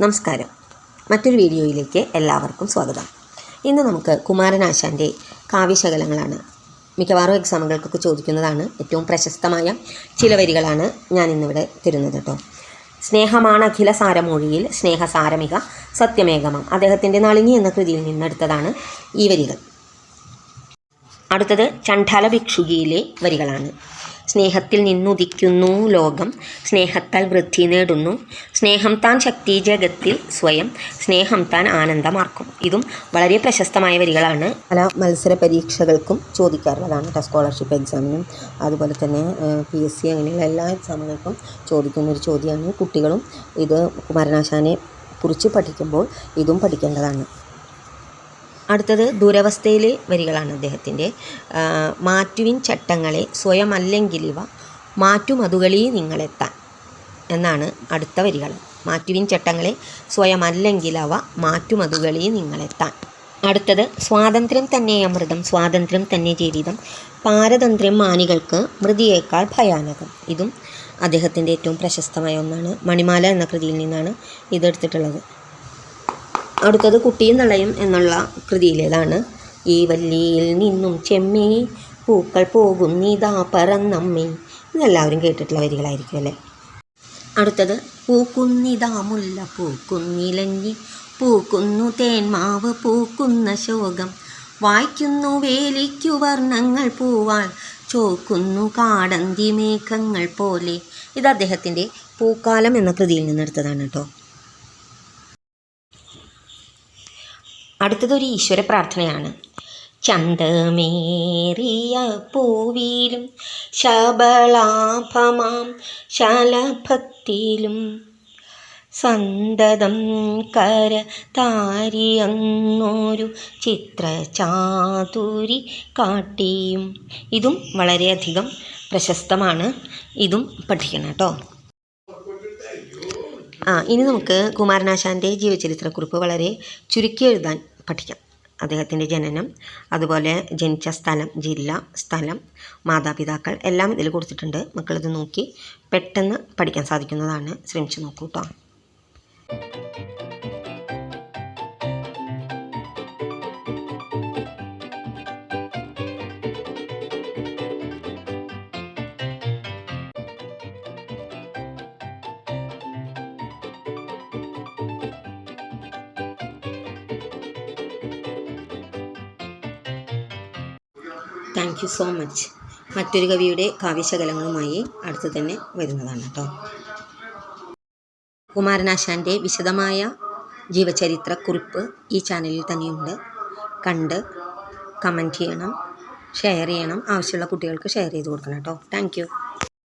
നമസ്കാരം. മറ്റൊരു വീഡിയോയിലേക്ക് എല്ലാവർക്കും സ്വാഗതം. ഇന്ന് നമുക്ക് കുമാരനാശാന്റെ കാവ്യശകലങ്ങളാണ്. മിക്കവാറും എക്സാമുകൾക്കൊക്കെ ചോദിക്കുന്നതാണ് ഏറ്റവും പ്രശസ്തമായ ചില വരികളാണ് ഞാൻ ഇന്നിവിടെ തരുന്നത് കേട്ടോ സ്നേഹമാണ് അഖില സാരമൊഴിയിൽ സ്നേഹസാരമിക സത്യമേകമം. അദ്ദേഹത്തിന്റെ നളിനി എന്ന കൃതിയിൽ നിന്നെടുത്തതാണ് ഈ വരികൾ. അടുത്തത് ചണ്ഡാല ഭിക്ഷുകിയിലെ വരികളാണ്. സ്നേഹത്തിൽ നിന്നുദിക്കുന്നു ലോകം. സ്നേഹത്താൽ വൃദ്ധി നേടുന്നു. സ്നേഹം താൻ ശക്തി ജഗത്തിൽ സ്വയം. സ്നേഹം താൻ ആനന്ദമാർക്കും. ഇതും വളരെ പ്രശസ്തമായ വരികളാണ്. പല മത്സര പരീക്ഷകൾക്കും ചോദിക്കാറുള്ളതാണ് കേട്ടോ സ്കോളർഷിപ്പ് എക്സാമിനും അതുപോലെ തന്നെ പി എസ് സി അങ്ങനെയുള്ള എല്ലാ എക്സാമുകൾക്കും ചോദിക്കുന്ന ഒരു ചോദ്യമാണ്. കുട്ടികളും ഇത് കുമാരനാശാനെ കുറിച്ച് പഠിക്കുമ്പോൾ ഇതും പഠിക്കേണ്ടതാണ്. അടുത്തത് ദുരവസ്ഥയിലെ വരികളാണ് അദ്ദേഹത്തിന്റെ മാറ്റുവിൻ ചട്ടങ്ങളെ സ്വയമല്ലെങ്കിൽ ഇവ മാറ്റുമതുകളീ നിങ്ങളെത്താൻ എന്നാണ് അടുത്ത വരികൾ. മാറ്റുവിൻ ചട്ടങ്ങളെ സ്വയമല്ലെങ്കിൽ അവ മാറ്റുമതുകളീ നിങ്ങളെത്താൻ. അടുത്തത് സ്വാതന്ത്ര്യം തന്നെ അമൃതം സ്വാതന്ത്ര്യം തന്നെ ജീവിതം പാരതന്ത്ര്യം മാനികൾക്ക് മൃതിയേക്കാൾ ഭയാനകം. ഇതും അദ്ദേഹത്തിന്റെ ഏറ്റവും പ്രശസ്തമായ ഒന്നാണ്. മണിമാല എന്ന കൃതിയിൽ നിന്നാണ് ഇതെടുത്തിട്ടുള്ളത്. അടുത്തത് കുട്ടിയും നളയും എന്നുള്ള കൃതിയിലേതാണ്. ഈ വല്ലിയിൽ നിന്നും ചെമ്മേ പൂക്കൾ പോകും നീതാ പറന്നമ്മേ. ഇതെല്ലാവരും കേട്ടിട്ടുള്ള വരികളായിരിക്കും അല്ലേ? അടുത്തത് പൂക്കുന്നിതാ മുല്ല പൂക്കുന്നിലഞ്ഞി പൂക്കുന്നു തേന്മാവ് പൂക്കുന്ന ശോകം. വായിക്കുന്നു വേലിക്കു വർണങ്ങൾ പൂവാൽ ചോക്കുന്നു കാടന്തി മേഘങ്ങൾ പോലെ. ഇത് അദ്ദേഹത്തിന്റെ പൂക്കാലം എന്ന കൃതിയിൽ നിന്നെടുത്തതാണ് കേട്ടോ. അടുത്തതൊരു ഈശ്വര പ്രാർത്ഥനയാണ്. ചന്തമേറിയ പൂവിലും ശബളാഭമാം ശലഭത്തിലും സന്തതം കര താരിയങ്ങൊരു ചിത്രചാതുരി കാട്ടിയും. ഇതും വളരെയധികം പ്രശസ്തമാണ്. ഇതും പഠിക്കണം കേട്ടോ. ആ ഇനി നമുക്ക് കുമാരനാശാന്റെ ജീവചരിത്രക്കുറിപ്പ് വളരെ ചുരുക്കി എഴുതാൻ പഠിക്കാം. അദ്ദേഹത്തിന്റെ ജനനം അതുപോലെ ജനിച്ച സ്ഥലം ജില്ല സ്ഥലം മാതാപിതാക്കൾ എല്ലാം ഇതിൽ കൊടുത്തിട്ടുണ്ട്. മക്കളിത് നോക്കി പെട്ടെന്ന് പഠിക്കാൻ സാധിക്കുന്നതാണ്. ശ്രമിച്ചു നോക്കൂ കേട്ടോ താങ്ക് യു സോ മച്ച് മറ്റൊരു കവിയുടെ കാവ്യശകലങ്ങളുമായി അടുത്ത് തന്നെ വരുന്നതാണ് കേട്ടോ. കുമാരനാശാന്റെ വിശദമായ ജീവചരിത്ര കുറിപ്പ് ഈ ചാനലിൽ തന്നെയുണ്ട്. കണ്ട് കമന്റ് ചെയ്യണം ഷെയർ ചെയ്യണം. ആവശ്യമുള്ള കുട്ടികൾക്ക് ഷെയർ ചെയ്ത് കൊടുക്കണം കേട്ടോ. താങ്ക്